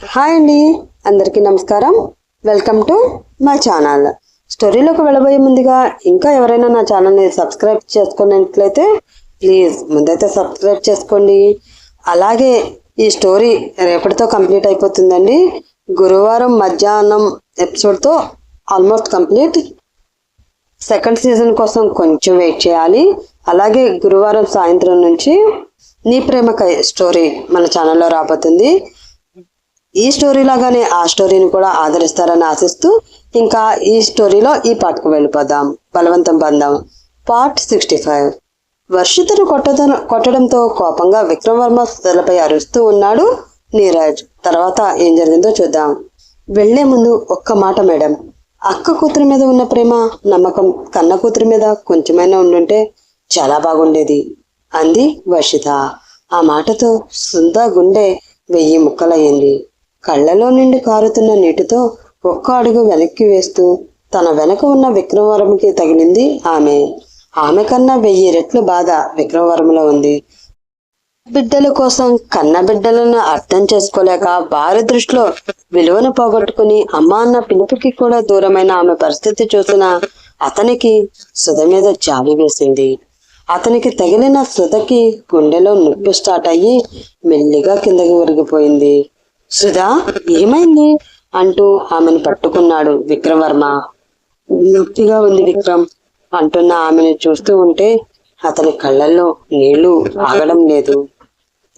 Hi అండి. అందరికీ నమస్కారం. వెల్కమ్ టు మై ఛానల్ స్టోరీలోకి వెళ్ళబోయే ముందుగా ఇంకా ఎవరైనా నా ఛానల్ని సబ్స్క్రైబ్ చేసుకున్నట్లయితే ప్లీజ్ ముందైతే సబ్స్క్రైబ్ చేసుకోండి. అలాగే ఈ స్టోరీ రేపటితో కంప్లీట్ అయిపోతుందండి. గురువారం మధ్యాహ్నం ఎపిసోడ్తో ఆల్మోస్ట్ కంప్లీట్ సెకండ్ సీజన్ కోసం కొంచెం వెయిట్ చేయాలి. అలాగే గురువారం సాయంత్రం నుంచి నీ ప్రేమకై స్టోరీ మన ఛానల్లో రాబోతుంది. ఈ స్టోరీ లాగానే ఆ స్టోరీని కూడా ఆదరిస్తారని ఆశిస్తూ ఇంకా ఈ స్టోరీలో ఈ పాటకు వెళ్ళిపోదాం. Balavantham Bandham part sixty five వర్షితను కొట్టదన కొట్టడంతో కోపంగా విక్రమవర్మ సుధలపై అరుస్తూ ఉన్నాడు నీరజ్. తర్వాత ఏం జరిగిందో చూద్దాం. వెళ్ళే ముందు ఒక్క మాట మేడం. అక్క కూతురి మీద ఉన్న ప్రేమ నమ్మకం కన్న కూతురి మీద కొంచెమైనా ఉండుంటే చాలా బాగుండేది అంది వర్షిత. ఆ మాటతో సుందా గుండె వెయ్యి ముక్కలయ్యింది. కళ్ళలో నుండి కారుతున్న నీటితో ఒక్క అడుగు వెనక్కి వేస్తూ తన వెనక ఉన్న విక్రమవరంకి తగిలింది ఆమె. ఆమె కన్నా వెయ్యి రెట్లు బాధ విక్రమవరంలో ఉంది. బిడ్డల కోసం కన్న బిడ్డలను అర్థం చేసుకోలేక వారి దృష్టిలో విలువను పోగొట్టుకుని అమ్మ అన్న పిలుపుకి కూడా దూరమైన ఆమె పరిస్థితి చూసిన అతనికి సుధ మీద జాలి వేసింది. అతనికి తగిలిన సుధకి గుండెలో నొప్పి స్టార్ట్ అయ్యి మెల్లిగా కిందకి ఒరిగిపోయింది. సుధా ఏమైంది? అంటూ ఆమెను పట్టుకున్నాడు విక్రమవర్మ నొప్పిగా ఉంది విక్రమ్ అంటున్న ఆమెను చూస్తూ ఉంటే అతని కళ్ళల్లో నీళ్ళు ఆగడం లేదు.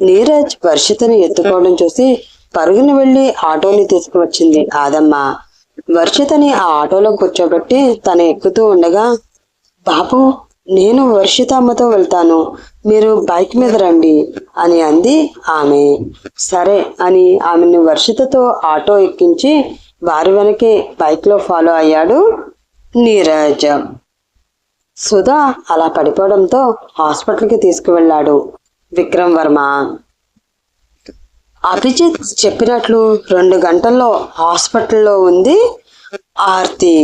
నీరజ్ వర్షితని ఎత్తుకోవడం చూసి పరుగున వెళ్ళి ఆటోని తీసుకువచ్చింది ఆదమ్మ. వర్షితని ఆ ఆటోలో కూర్చోబెట్టి తను ఎక్కుతూ ఉండగా బాబు నేను వర్షిత అమ్మతో వెళ్తాను. మీరు బైక్ మీద రండి అని అంది ఆమె. సరే అని ఆమెను వర్షితతో ఆటో ఎక్కించి వారి వెనకే బైక్లో ఫాలో అయ్యాడు నీరజ్. సుధా అలా పడిపోవడంతో హాస్పిటల్కి తీసుకువెళ్ళాడు విక్రమ్ వర్మ. అభిజిత్ చెప్పినట్లు రెండు గంటల్లో హాస్పిటల్లో ఉంది ఆర్తి.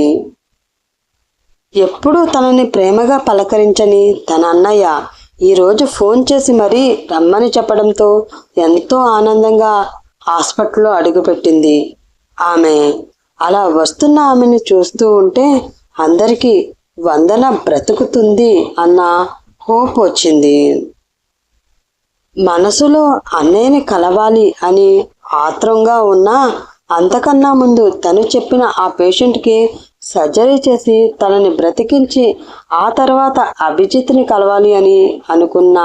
ఎప్పుడూ తనని ప్రేమగా పలకరించని తన అన్నయ్య ఈరోజు ఫోన్ చేసి మరీ రమ్మని చెప్పడంతో ఎంతో ఆనందంగా హాస్పిటల్లో అడుగుపెట్టింది ఆమె. అలా వస్తున్న ఆమెను చూస్తూ ఉంటే అందరికీ వందన బ్రతుకుతుంది అన్న హోప్ వచ్చింది. మనసులో అన్నయ్యని కలవాలి అని ఆత్రంగా ఉన్నా అంతకన్నా ముందు తను చెప్పిన ఆ పేషెంట్కి సర్జరీ చేసి తనని బ్రతికించి ఆ తర్వాత అభిజిత్ని కలవాలి అని అనుకున్న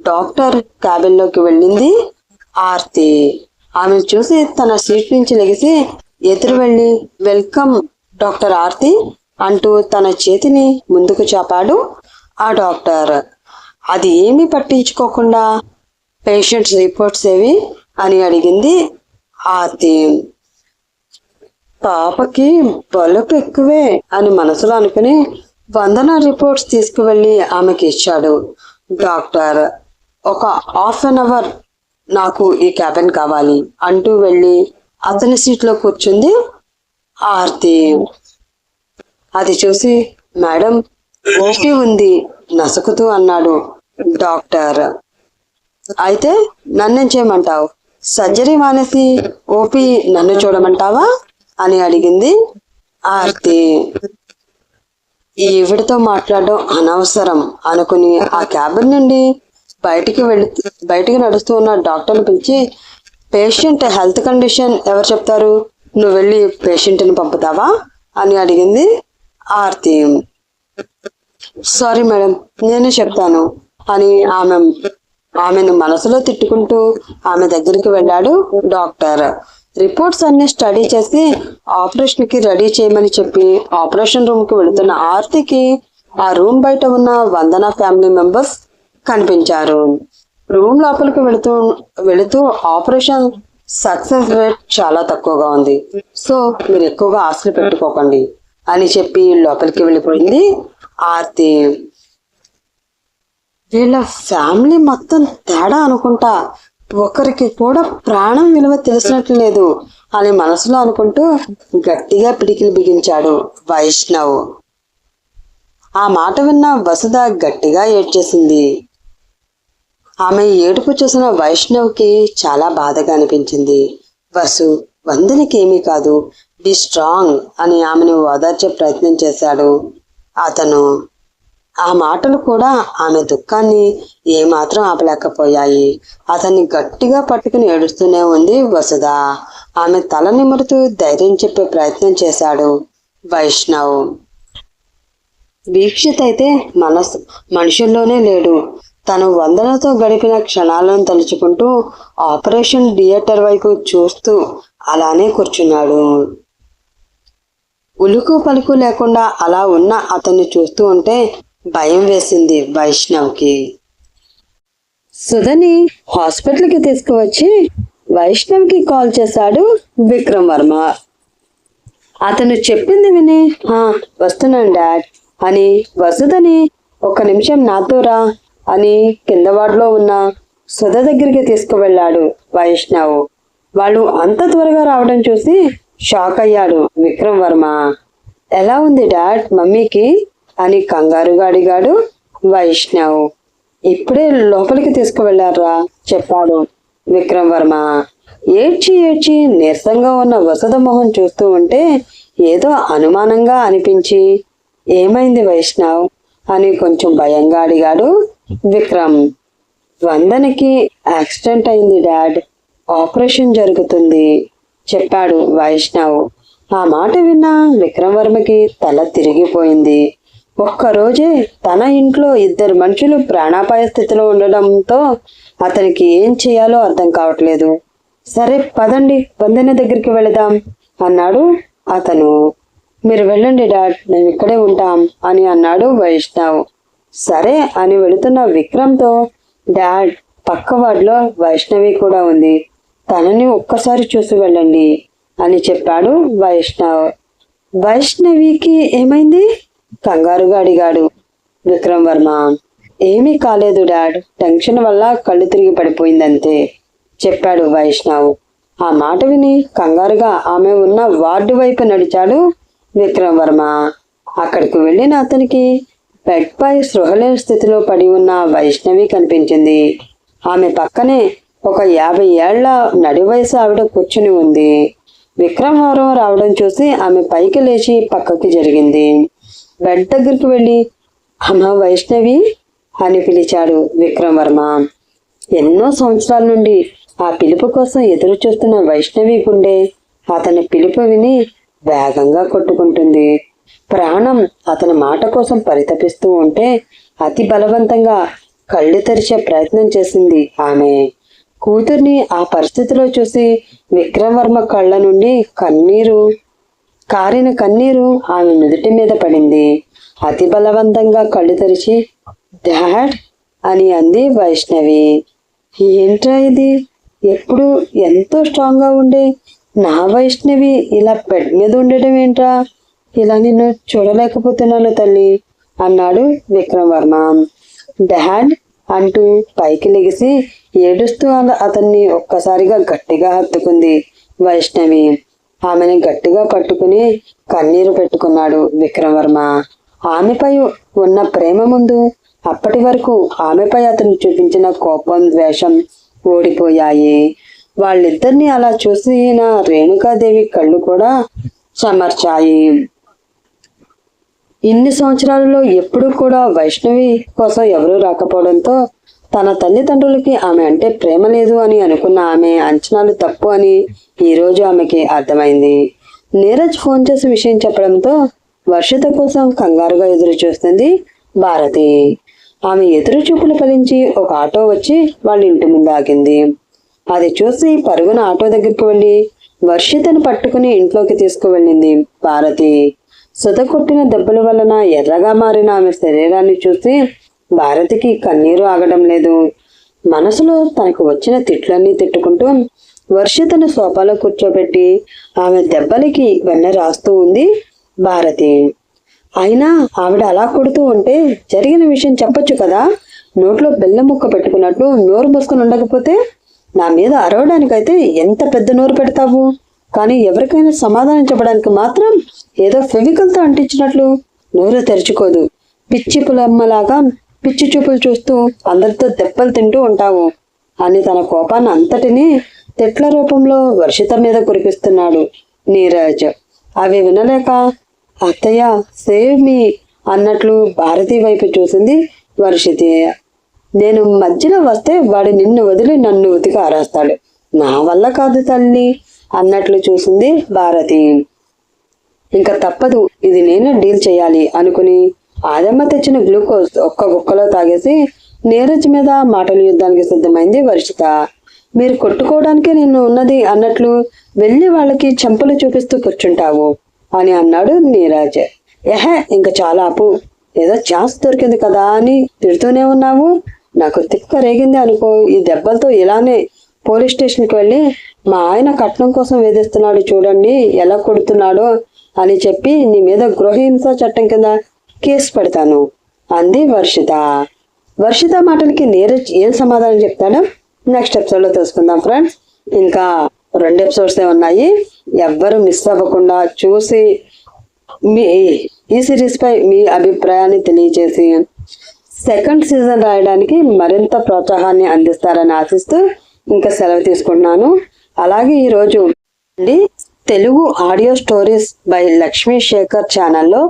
డాక్టర్ క్యాబిన్లోకి వెళ్ళింది ఆర్తి. ఆమె చూసి తన సీట్ నుంచి లెగిసి ఎదురు వెళ్ళి వెల్కమ్ డాక్టర్ ఆర్తి అంటూ తన చేతిని ముందుకు చాపాడు ఆ డాక్టర్. అది ఏమీ పట్టించుకోకుండా పేషెంట్స్ రిపోర్ట్స్ ఏవి? అని అడిగింది ఆర్తి. పాపకి బలుపు ఎక్కువే అని మనసులో అనుకుని వందన రిపోర్ట్స్ తీసుకువెళ్ళి ఆమెకి ఇచ్చాడు. డాక్టర్ ఒక హాఫ్ అన్ అవర్ నాకు ఈ క్యాబిన్ కావాలి అంటూ వెళ్ళి అతని సీట్లో కూర్చుంది ఆర్తి. అది చూసి మేడం ఓకే ఉంది నసుకుతూ అన్నాడు డాక్టర్. అయితే నన్నేం చేయమంటావు? సర్జరీ మానేసి ఓపీ నన్ను చూడమంటావా? అని అడిగింది. ఆర్తి ఈవిడతో మాట్లాడడం అనవసరం అనుకుని ఆ క్యాబిన్ నుండి బయటికి వెళు బయటికి నడుస్తూ ఉన్న డాక్టర్ని పిలిచి పేషెంట్ హెల్త్ కండిషన్ ఎవరు చెప్తారు? నువ్వు వెళ్ళి పేషెంట్ని పంపుతావా? అని అడిగింది ఆర్తి. సారీ మేడం నేనే చెప్తాను అని ఆమె ఆమెను మనసులో తిట్టుకుంటూ ఆమె దగ్గరికి వెళ్ళాడు డాక్టర్. రిపోర్ట్స్ అన్ని స్టడీ చేసి ఆపరేషన్కి రెడీ చేయమని చెప్పి ఆపరేషన్ రూమ్కి వెళుతున్న ఆర్తికి ఆ రూమ్ బయట ఉన్న వందన ఫ్యామిలీ మెంబర్స్ కనిపించారు. రూమ్ లోపలికి వెళుతూ వెళుతూ ఆపరేషన్ సక్సెస్ రేట్ చాలా తక్కువగా ఉంది. సో మీరు ఎక్కువగా ఆశలు పెట్టుకోకండి అని చెప్పి లోపలికి వెళ్ళిపోయింది ఆర్తి. వీళ్ళ ఫ్యామిలీ మొత్తం తేడా అనుకుంటా. ఒకరికి కూడా ప్రాణం విలువ తెలిసినట్లు లేదు అని మనసులో అనుకుంటూ గట్టిగా పిడికిలు బిగించాడు వైష్ణవ్. ఆ మాట విన్న వసుధ గట్టిగా ఏడ్చేసింది. ఆమె ఏడుపు చూసిన వైష్ణవ్కి చాలా బాధగా అనిపించింది. వసు వందనకి ఏమీ కాదు బి స్ట్రాంగ్ అని ఆమెను ఓదార్చే ప్రయత్నం చేశాడు. అతను ఆ మాటలు కూడా ఆమె దుఃఖాన్ని ఏమాత్రం ఆపలేకపోయాయి. అతన్ని గట్టిగా పట్టుకుని ఏడుస్తూనే ఉంది వసుధ. ఆమె తల నిమురుతూ ధైర్యం చెప్పే ప్రయత్నం చేశాడు వైష్ణవ్. వీక్షిత్ అయితే మనసు మనుషుల్లోనే లేడు. తను వందనతో గడిపిన క్షణాలను తలుచుకుంటూ ఆపరేషన్ థియేటర్ వైపు చూస్తూ అలానే కూర్చున్నాడు. ఉలుకు పలుకు లేకుండా అలా ఉన్న అతన్ని చూస్తూ ఉంటే భయం వేసింది వైష్ణవ్కి. సుధని హాస్పిటల్కి తీసుకువచ్చి వైష్ణవ్కి కాల్ చేశాడు విక్రమ్ వర్మ. అతను చెప్పింది విని వస్తున్నాను డాడ్ అని వసుదని ఒక నిమిషం నాతో రా అని కింద వార్డులో ఉన్న సుధ దగ్గరికి తీసుకువెళ్ళాడు వైష్ణవ్. వాళ్ళు అంత త్వరగా రావడం చూసి షాక్ అయ్యాడు విక్రమ్ వర్మ. ఎలా ఉంది డాడ్ మమ్మీకి? అని కంగారుగా అడిగాడు వైష్ణవ్. ఇప్పుడే లోపలికి తీసుకువెళ్ళారా చెప్పాడు విక్రమ్ వర్మ ఏడ్చి ఏడ్చి నీరసంగా ఉన్న వసద మొహం చూస్తూ ఉంటే ఏదో అనుమానంగా అనిపించి ఏమైంది వైష్ణవ్? అని కొంచెం భయంగా అడిగాడు విక్రమ్. వందనకి యాక్సిడెంట్ అయింది డాడ్. ఆపరేషన్ జరుగుతుంది చెప్పాడు వైష్ణవ్. ఆ మాట విన్న విక్రమ్ వర్మకి తల తిరిగిపోయింది. ఒక్కరోజే తన ఇంట్లో ఇద్దరు మనుషులు ప్రాణాపాయ స్థితిలో ఉండడంతో అతనికి ఏం చేయాలో అర్థం కావట్లేదు. సరే పదండి వందన దగ్గరికి వెళదాం అన్నాడు అతను. మీరు వెళ్ళండి డాడ్ మేము ఇక్కడే ఉంటాం అని అన్నాడు వైష్ణవ్. సరే అని వెళుతున్న విక్రమ్తో డాడ్ పక్క వార్డులో వైష్ణవి కూడా ఉంది. తనని ఒక్కసారి చూసి వెళ్ళండి అని చెప్పాడు వైష్ణవ్. వైష్ణవికి ఏమైంది? కంగారుగా అడిగాడు విక్రమ్ వర్మ ఏమీ కాలేదు డాడ్. టెన్షన్ వల్ల కళ్ళు తిరిగి పడిపోయిందంతే చెప్పాడు వైష్ణవ్. ఆ మాట విని కంగారుగా ఆమె ఉన్న వార్డు వైపు నడిచాడు విక్రమ్ వర్మ అక్కడికి వెళ్ళిన అతనికి బెడ్ పై సృహలేని స్థితిలో పడి ఉన్న వైష్ణవి కనిపించింది. ఆమె పక్కనే ఒక యాభై ఏళ్ళ నడి వయసు ఆవిడ కూర్చుని ఉంది. విక్రమవరం రావడం చూసి ఆమె పైకి లేచి పక్కకి జరిగింది. బెడ్ దగ్గరికి వెళ్ళి అమ్మ వైష్ణవి అని పిలిచాడు విక్రమ్ వర్మ ఎన్నో సంవత్సరాల నుండి ఆ పిలుపు కోసం ఎదురు చూస్తున్న వైష్ణవి గుండె అతని పిలుపు విని వేగంగా కొట్టుకుంటుంది. ప్రాణం అతని మాట కోసం పరితపిస్తూ ఉంటే అతి బలవంతంగా కళ్ళు తెరిచే ప్రయత్నం చేసింది ఆమె. కూతుర్ని ఆ పరిస్థితిలో చూసి విక్రమవర్మ కళ్ళ నుండి కన్నీరు కారిన కన్నీరు ఆమె నుదుటి మీద పడింది. అతి బలవంతంగా కళ్ళు తెరిచి డాడ్ అని అంది వైష్ణవి. ఏంట్రా ఇది? ఎప్పుడు ఎంతో స్ట్రాంగ్గా ఉండే నా వైష్ణవి ఇలా బెడ్ మీద ఉండటం ఏంట్రా? ఇలా నిన్ను చూడలేకపోతున్నాను తల్లి అన్నాడు విక్రమవర్మ. డాడ్ అంటూ పైకి లెగిసి ఏడుస్తూ అతన్ని ఒక్కసారిగా గట్టిగా హత్తుకుంది వైష్ణవి. ఆమెని గట్టిగా పట్టుకుని కన్నీరు పెట్టుకున్నాడు విక్రమవర్మ ఆమెపై ఉన్న ప్రేమ ముందు అప్పటి వరకు ఆమెపై అతను చూపించిన కోపం ద్వేషం ఓడిపోయాయి. వాళ్ళిద్దరిని అలా చూసిన రేణుకాదేవి కళ్ళు కూడా చెమర్చాయి. ఇన్ని సంవత్సరాలలో ఎప్పుడూ కూడా వైష్ణవి కోసం ఎవరూ రాకపోవడంతో తన తల్లిదండ్రులకి ఆమె అంటే ప్రేమ లేదు అని అనుకున్న ఆమె అంచనాలు తప్పు అని ఈరోజు ఆమెకి అర్థమైంది. నీరజ్ ఫోన్ చేసి విషయం చెప్పడంతో వర్షిత కోసం కంగారుగా ఎదురు చూస్తుంది భారతి. ఆమె ఎదురు చూపులు ఫలించి ఒక ఆటో వచ్చి వాళ్ళ ఇంటి ముందు ఆగింది. అది చూసి పరుగున ఆటో దగ్గరికి వెళ్ళి వర్షితను పట్టుకుని ఇంట్లోకి తీసుకువెళ్ళింది భారతి. సుధ కొట్టిన దెబ్బల వలన ఎర్రగా మారిన ఆమె శరీరాన్ని చూసి భారతికి కన్నీరు ఆగడం లేదు. మనసులో తనకు వచ్చిన తిట్లన్నీ తిట్టుకుంటూ వర్షితను సోఫాలో కూర్చోబెట్టి ఆమె దెబ్బలకి వెన్న రాస్తూ ఉంది భారతి. అయినా ఆవిడ అలా కొడుతూ ఉంటే జరిగిన విషయం చెప్పొచ్చు కదా? నోట్లో బెల్లం ముక్క పెట్టుకున్నట్టు నోరు మూసుకొని ఉండకపోతే నా మీద అరవడానికైతే ఎంత పెద్ద నోరు పెడతావు? కానీ ఎవరికైనా సమాధానం చెప్పడానికి మాత్రం ఏదో ఫెవికల్తో అంటించినట్లు నోరు తెరుచుకోదు. పిచ్చి పులమ్మలాగా పిచ్చి చూపులు చూస్తూ అందరితో దెబ్బలు తింటూ ఉంటావు అని తన కోపాన్ని అంతటినీ తిట్ల రూపంలో వర్షిత మీద కురిపిస్తున్నాడు నీరజ్. అవి వినలేక అత్తయ్య సేవ్ మీ అన్నట్లు భారతి వైపు చూసింది వర్షితి. నేను మధ్యలో వస్తే వాడు నిన్ను వదిలి నన్ను ఉతికి ఆరేస్తాడు. నా వల్ల కాదు తల్లి అన్నట్లు చూసింది భారతి. ఇంకా తప్పదు ఇది నేనే డీల్ చేయాలి అనుకుని ఆదమ్మ తెచ్చిన గ్లూకోజ్ ఒక్క గుక్కలో తాగేసి నీరజ్ మీద మాటల యుద్ధానికి సిద్ధమైంది వర్షిత. మీరు కొట్టుకోవడానికి నేను ఉన్నది అన్నట్లు వెళ్ళి వాళ్ళకి చెంపలు చూపిస్తూ కూర్చుంటావు అని అన్నాడు నీరజ్. ఎహే ఇంకా చాలా అపు ఏదో ఛాన్స్ దొరికింది కదా అని తిడుతూనే ఉన్నావు. నాకు తిక్క రేగింది అనుకో ఈ దెబ్బలతో ఇలానే పోలీస్ స్టేషన్కి వెళ్ళి మా ఆయన కట్నం కోసం వేధిస్తున్నాడు చూడండి ఎలా కొడుతున్నాడో అని చెప్పి నీ మీద గృహహింస చట్టం కింద కేసు పెడతాను. అంది వర్షిత. వర్షిత మాటలకి నీరజ్ ఏం సమాధానం చెప్తాడో? నెక్స్ట్ ఎపిసోడ్లో తెలుసుకుందాం ఫ్రెండ్స్ ఇంకా రెండు ఎపిసోడ్సే ఉన్నాయి. ఎవ్వరు మిస్ అవ్వకుండా చూసి మీ ఈ సిరీస్పై మీ అభిప్రాయాన్ని తెలియజేసి సెకండ్ సీజన్ రాయడానికి మరింత ప్రోత్సాహాన్ని అందిస్తారని ఆశిస్తూ ఇంకా సెలవు తీసుకుంటున్నాను. అలాగే ఈరోజు Telugu audio stories by Lakshmi Sekhar ఛానల్లో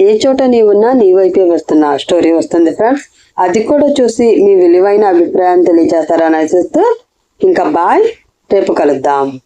ఏ చోట నీ నీ వైపే వస్తున్న స్టోరీ వస్తుంది ఫ్రెండ్స్. అది కూడా చూసి మీ విలువైన అభిప్రాయాన్ని తెలియజేస్తారని ఆశిస్తూ ఇంకా బాయ్ రేపు కలుద్దాం.